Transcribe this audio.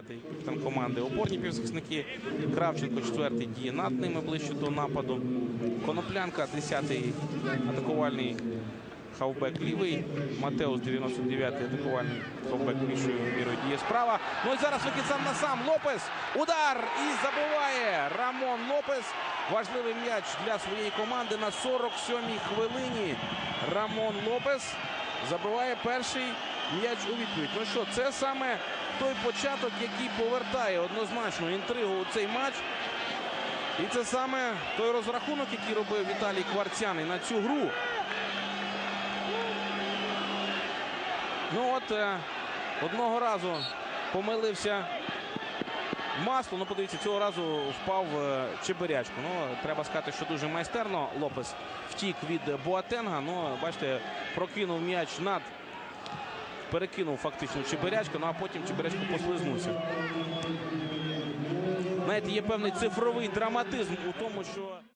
п'ятий капітан команди. Опорні півзахисники. Кравченко четвертий діє над ними ближче до нападу. Коноплянка, десятий атакувальний хавбек лівий. Матеус 99-й атакувальний хавбек більшою мірою діє справа. Ну і зараз викид сам на сам. Лопес. Удар і забиває Рамон Лопес. Важливий м'яч для своєї команди на 47-й хвилині. Рамон Лопес забиває перший м'яч у відповідь. Ну що, це саме той початок, який повертає однозначно інтригу у цей матч. І це саме той розрахунок, який робив Віталій Кварцяний на цю гру. Ну от е, одного разу помилився масло. Ну, подивіться, цього разу впав е, Чебирячко. Ну, треба сказати, що дуже майстерно Лопес втік від Боатенга. Ну, бачите, прокинув м'яч над. Перекинув фактично Чебирячко, ну а потім Чебирячко послизнувся. Знаєте, є певний цифровий драматизм у тому, що.